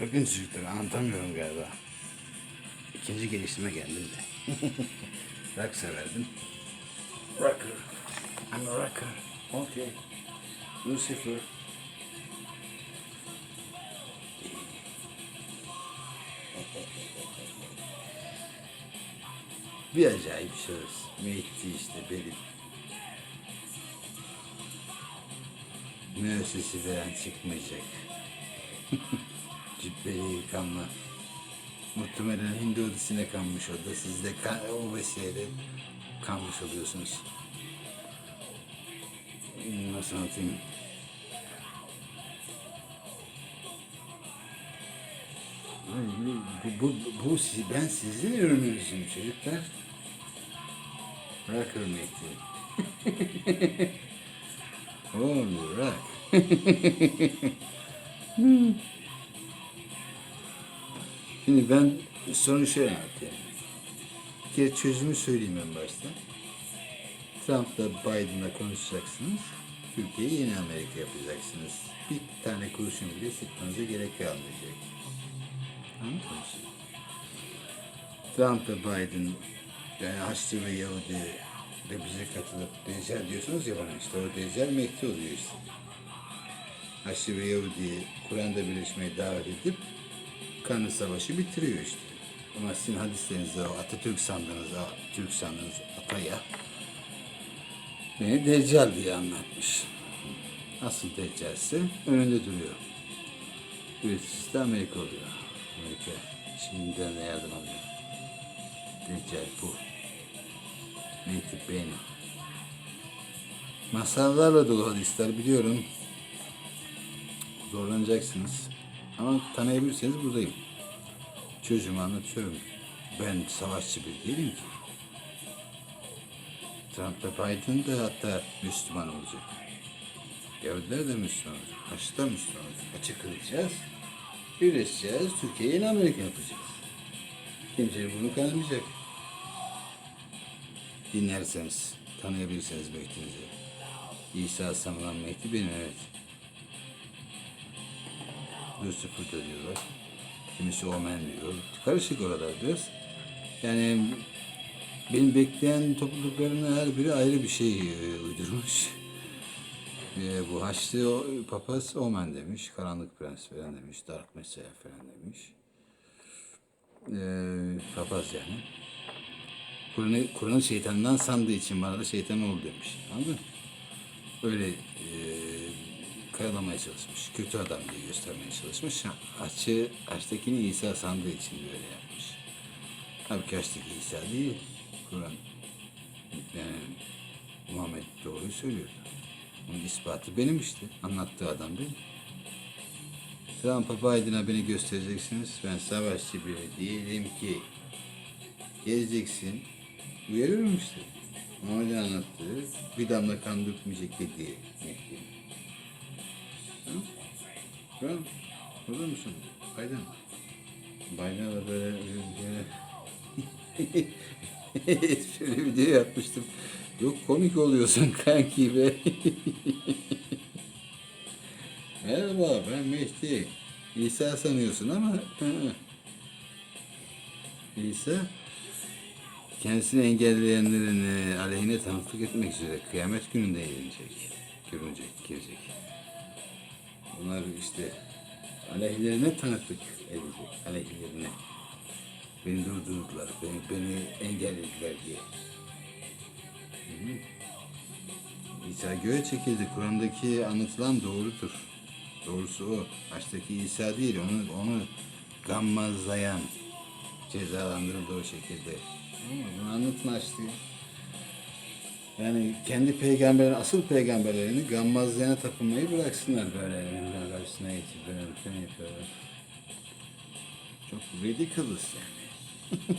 Bakın çocuklar anlatamıyorum galiba. İkinci gelişime geldim de. Rock severdim. Rocker. I'm a rocker. Okay. Lucifer. Bir acayip şahıs. Mehdi işte benim. Müessesi falan çıkmayacak. Cübbeli yıkanma. Muhtemelen Hindu odasına kanmış o da. Siz de kan, o vesileyle kanmış oluyorsunuz. Nasıl anlatayım? Bu, bu, bu, ben sizin ürününüzüm çocuklar. Rock örnekti. Oğlum rock. Şimdi ben sorunu şöyle anlatayım. Bir çözümü söyleyeyim en başta. Trump'la Biden'la konuşacaksınız. Türkiye'yi yeni Amerika yapacaksınız. Bir tane kurşun bile sıkmanıza gerek kalmayacak. Anladınız mı? Trump ve Biden yani Haçlı ve Yahudi de bize katılıp Deccal diyorsunuz ya bana işte o Deccal Mehdi oluyor işte. Haçlı ve Yahudi'yi Kur'an'da birleşmeye davet edip kanlı savaşı bitiriyor işte. Ama sizin hadislerinizde o Atatürk sandığınız, o Türk sandığınız Ataya beni Deccal diye anlatmış. Asıl Deccal ise önünde duruyor. Üreticisi de Amerika oluyor. Amerika şimdiden de yardım alıyor. Deccal bu. Mehdi benim. Masallarla dolu hadisler biliyorum. Zorlanacaksınız. Ama tanıyabilirseniz buradayım. Çocuğuma anlatıyorum. Ben savaşçı bir değilim ki. Trump ve Biden de hatta Müslüman olacak. Yahudiler de Müslüman olacak. Haçlı da Müslüman olacak. Açık kılacağız. Birleşeceğiz. Türkiye'yi yeni Amerika yapacağız. Kimse bunu kanamayacak. Dinlerseniz, tanıyabilirseniz Mehdi'nizi. İsa sanılan Mehdi benim evet. Lucifer da diyorlar. Kimisi Omen diyor. Karışık oralar biraz. Yani benim bekleyen topluluklarının her biri ayrı bir şey e, uydurmuş. E, bu Haçlı papaz Omen demiş, Karanlık Prens falan demiş, Dark Messiah falan demiş. E, papaz yani. Kur'an'ı Kur'an'ı şeytandan sandığı için bana da şeytan ol demiş. Anladın mı? Öyle e, karalamaya çalışmış. Kötü adam diye göstermeye çalışmış. Açı, açtakini İsa sandığı için böyle yapmış. Halbuki açtaki İsa değil. Kur'an yani Muhammed doğruyu söylüyordu. Bunun ispatı benim işte. Anlattığı adam benim. Trump'a Biden'a beni göstereceksiniz. Ben savaşçı biri değilim ki. Geleceksin. Uyarıyorum işte. Muhammed'in anlattığı bir damla kan dökmeyecek dediği Mehdi. Tamam. Olur musun? Biden. Biden'a da böyle, şöyle video yapmıştım. Yok komik oluyorsun kanki be. Merhaba ben Mehdi. İsa sanıyorsun ama. İsa kendisini engelleyenlerin e, aleyhine tanıklık etmek üzere kıyamet gününde eğlenecek. Görünecek, girecek. Bunlar işte aleyhlerine tanıklık edecek. Aleyhlerine. Beni durdurdular, beni, beni engellediler diye. Hı hı. İsa göğe çekildi. Kur'an'daki anlatılan doğrudur. Doğrusu o. Baştaki İsa değil, onu, onu gammazlayan, cezalandırıldı o şekilde. Ama bunu anlatma açtı. Yani kendi peygamberin, asıl peygamberlerini gammazlayana tapınmayı bıraksınlar böyle. Yani karşısına geçip böyle şey yapıyorlar. Çok ridiculous yani.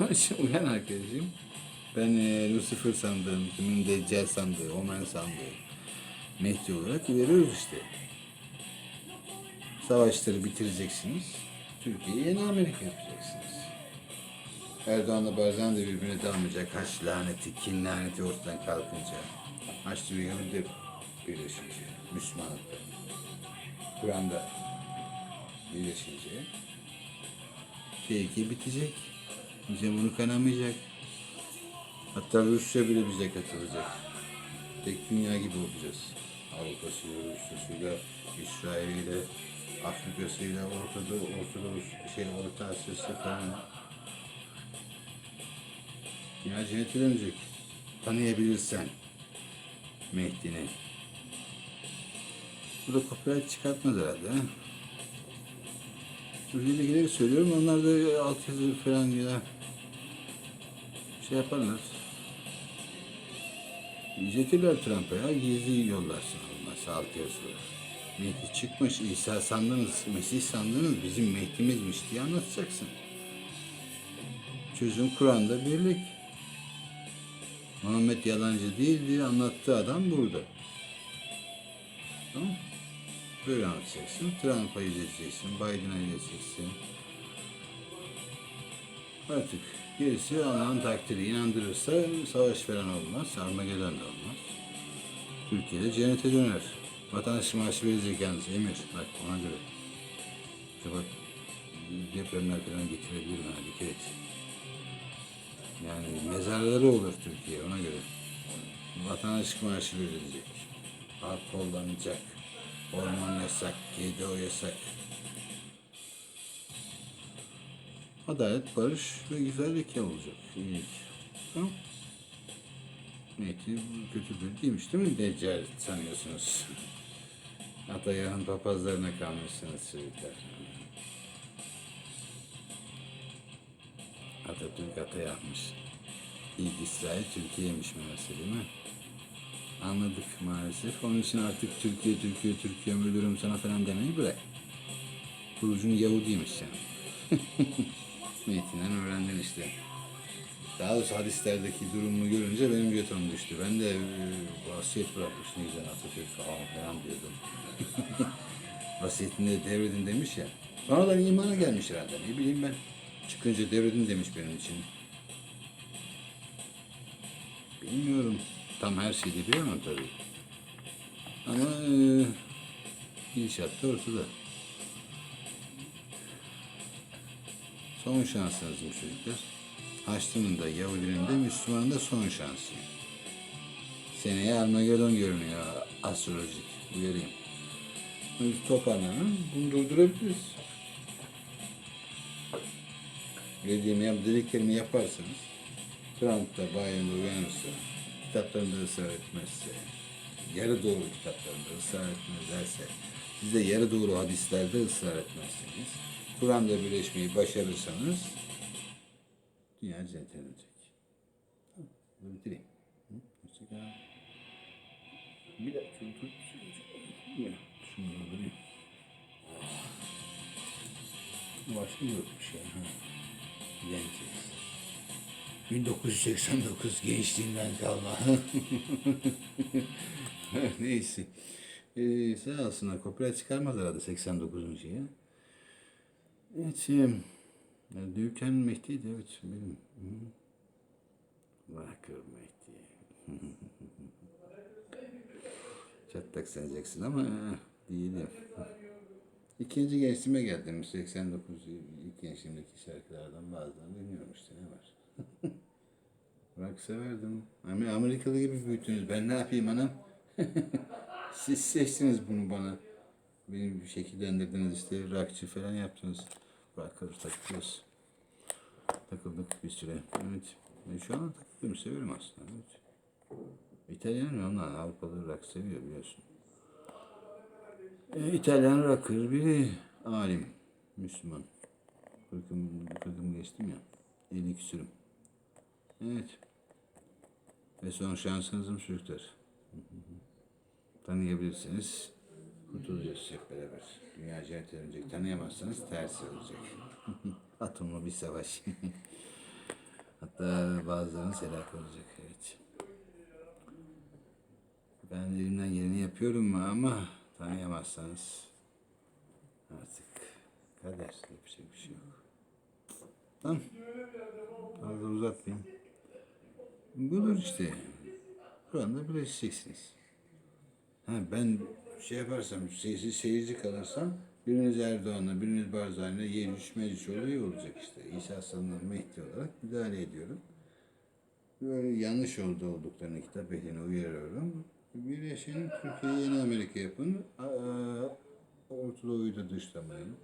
Onun için uyan arkadaşım. Ben e, Lucifer sandım, kimin Deccal sandığı, Omen sandığı, Mehdi olarak veriyoruz işte. Savaşları bitireceksiniz. Türkiye'yi yeni Amerika yapacaksınız. Erdoğan'la Barzan da birbirine dalmayacak. Haç laneti, kin laneti ortadan kalkınca. Haçlı ve Yahudi birleşince, Müslümanlıkta, Kur'an'da birleşince tehlike bitecek. Bize bunu kanamayacak. Hatta Rusya bile bize katılacak. Tek dünya gibi olacağız. Avrupa'sıyla, Rusya'sıyla, İsrail'iyle, Afrika'sıyla, Ortada, Ortada Rus, şey, Orta Asya'sı falan. Dünya cennete dönecek. Tanıyabilirsen Mehdi'ni. Bu da copyright çıkartmaz herhalde. ha? Ülkedekileri söylüyorum. Onlar da altyazı falan ya şey yaparlar. İzletirler Trump'a ya. Gizli yollarsın olmazsa altyazılı. Mehdi çıkmış. İsa sandınız, Mesih sandınız bizim Mehdi'mizmiş diye anlatacaksın. Çözüm Kur'an'da birlik. Muhammed yalancı değil diye anlattığı adam burada. Tamam? Böyle anlatacaksın. Trump'a izleteceksin. Biden'a izleteceksin. Artık gerisi Allah'ın takdiri. İnandırırsa savaş falan olmaz. Armageddon da olmaz. Türkiye'de cennete döner. Vatandaş maaşı verecek yalnız. Emir. Bak ona göre. İşte bak depremler falan getirebilir bana. Dikkat et. Yani mezarları olur Türkiye ona göre. Vatandaşlık maaşı verilecek. Halk kollanacak. Orman yasak, GDO yasak. Adalet, barış ve güzellik olacak. İyilik. Tamam. Niyeti kötü bir değilmiş değil mi? Deccal sanıyorsunuz. Atayağın papazlarına kalmışsınız çocuklar. Atatürk ata yapmış. İlk İsrail Türkiye'ymiş meğerse değil mi? Anladık maalesef. Onun için artık Türkiye, Türkiye, Türkiye ölürüm sana falan demeyi bırak. Kurucun Yahudiymiş sen. Metinden öğrendin işte. Daha doğrusu hadislerdeki durumu görünce benim götüm düştü. Ben de e, vasiyet bırakmış ne güzel Atatürk aa falan diyordum. Vasiyetinde devredin demiş ya. Sonradan imana gelmiş herhalde. Ne bileyim ben. Çıkınca devredin demiş benim için. Bilmiyorum. Tam her şeyi de bilemem tabii. Ama e, gidişat da ortada. Son şansınız bu çocuklar. Haçlı'nın da, Yahudinin de, Müslümanın da son şansı. Seneye Armageddon görünüyor astrolojik. Uyarayım. Bunu toparlanın, bunu durdurabiliriz. Dediğimi yap, dediklerimi yaparsanız, da Biden'da uyanırsa, kitaplarında ısrar etmezse, yarı doğru kitaplarında ısrar etmezlerse, siz de yarı doğru hadislerde ısrar etmezseniz, Kur'an'la birleşmeyi başarırsanız, dünya cennete dönecek. Tamam, bunu bitireyim. Hı? Hoşçakal. Bir dakika, dur, Şunu durdurayım. Başka ya. Ha. Yeneceğiz. 1989 gençliğimden kalma. Neyse. Ee, sağ olsunlar. Copyright çıkarmaz herhalde 89. ya. Evet. Şey, yani Dövken Mehdi'ydi evet benim. Bırakır Mehdi. Çatlak sanacaksın ama değilim. İkinci gençliğime geldim. 89 ilk gençliğimdeki şarkılardan bazılarını dinliyorum işte ne var. Rock severdim. Amerikalı gibi büyüttünüz. Ben ne yapayım anam? Siz seçtiniz bunu bana. Beni bir şekillendirdiniz işte. Rockçı falan yaptınız. Rocker takıyoruz. Takıldık bir süre. Evet. Ben şu an takılıyorum. Seviyorum aslında. Evet. İtalyan onlar Avrupalı rock seviyor biliyorsun. E, İtalyan rocker biri alim. Müslüman. Kırkım, kırkım geçtim ya. 50 küsürüm. Evet. Ve son şansınızın çocuklar. Tanıyabilirsiniz. Kurtulacağız hep beraber. Dünya cennete dönecek. Tanıyamazsanız tersi olacak. Atomlu bir savaş. Hatta bazılarınız helak olacak. Evet. Ben elimden geleni yapıyorum ama tanıyamazsanız artık kader yapacak bir şey yok. Tamam. Fazla uzatmayayım. Budur işte. Kur'an'da birleşeceksiniz. Ha, ben şey yaparsam, seyirci, seyirci kalırsam biriniz Erdoğan'la, biriniz Barzani'yle Yecüc Mecüc olayı olacak işte. İsa Sallallahu Mehdi olarak müdahale ediyorum. Böyle yanlış oldu olduklarını kitap ehlini uyarıyorum. Birleşin, Türkiye'yi yeni Amerika yapın. Aa, Orta Doğu'yu da dışlamayın.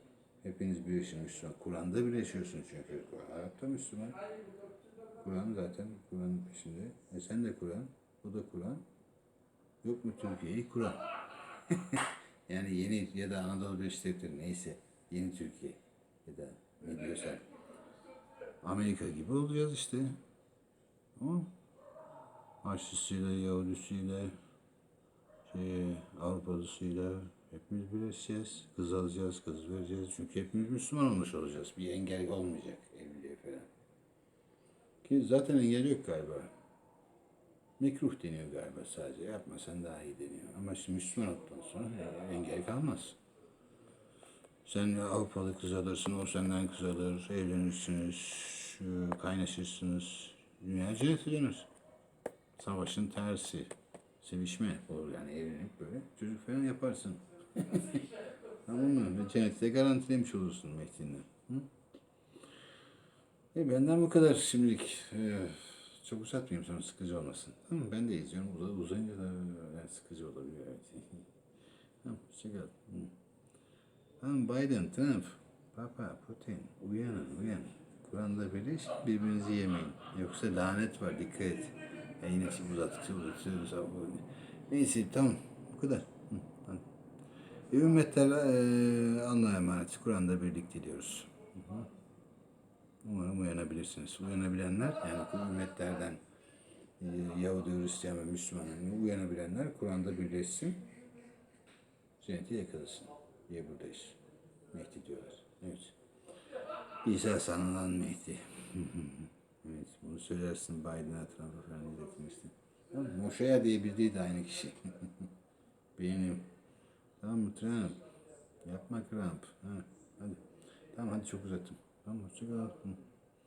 Hepiniz birleşin Müslüman. Kur'an'da birleşiyorsun çünkü. Hayatta Müslüman. Kur'an zaten Kur'an'ın peşinde. E sen de Kur'an, o da Kur'an. Yok mu Türkiye'yi Kur'an? yani yeni ya da Anadolu Birleşik neyse yeni Türkiye ya da ne diyorsan Amerika gibi olacağız işte. Ama Haçlısıyla, Yahudisiyle, Avrupalısıyla hepimiz birleşeceğiz. Kız alacağız, kız vereceğiz. Çünkü hepimiz Müslüman olmuş olacağız. Bir engel olmayacak evliliğe falan. Ki zaten engel yok galiba. Mekruh deniyor galiba sadece. Yapmasan daha iyi deniyor. Ama şimdi Müslüman olduktan sonra e, engel kalmaz. Sen Avrupalı kız alırsın, o senden kız alır, evlenirsiniz, e, kaynaşırsınız. Dünya cennete döner. Savaşın tersi. Sevişme olur yani evlenip böyle çocuk falan yaparsın. tamam mı? Cennette garantilemiş olursun Mehdi'nden. E benden bu kadar şimdilik. Ee, çok uzatmayayım sonra sıkıcı olmasın. Tamam ben de izliyorum. Uz- uzayınca da yani sıkıcı olabiliyor. Evet. tamam hoşçakal. Tamam Biden, Trump, Papa, Putin uyanın uyanın. Kur'an'da birleş birbirinizi yemeyin. Yoksa lanet var dikkat et. Ya yine şimdi uzattıkça abi. Neyse tamam bu kadar. Hı, tamam. E, ümmetler e, Allah'a emanet. Kur'an'da birlik diliyoruz. Umarım uyanabilirsiniz. Uyanabilenler yani ümmetlerden e, Yahudi, Hristiyan ve Müslümanların uyanabilenler Kur'an'da birleşsin. Cenneti yakalasın diye buradayız. Mehdi diyorlar. Evet. İsa sanılan Mehdi. Bunu söylersin Biden'a, Trump'a falan iletilmişti. Tamam, mı? Moşaya diye bildiği de aynı kişi. Benim. Tamam mı Trump? Yapma Trump. Ha, hadi. Tamam hadi çok uzattım. Tamam hoşçakal. Hı.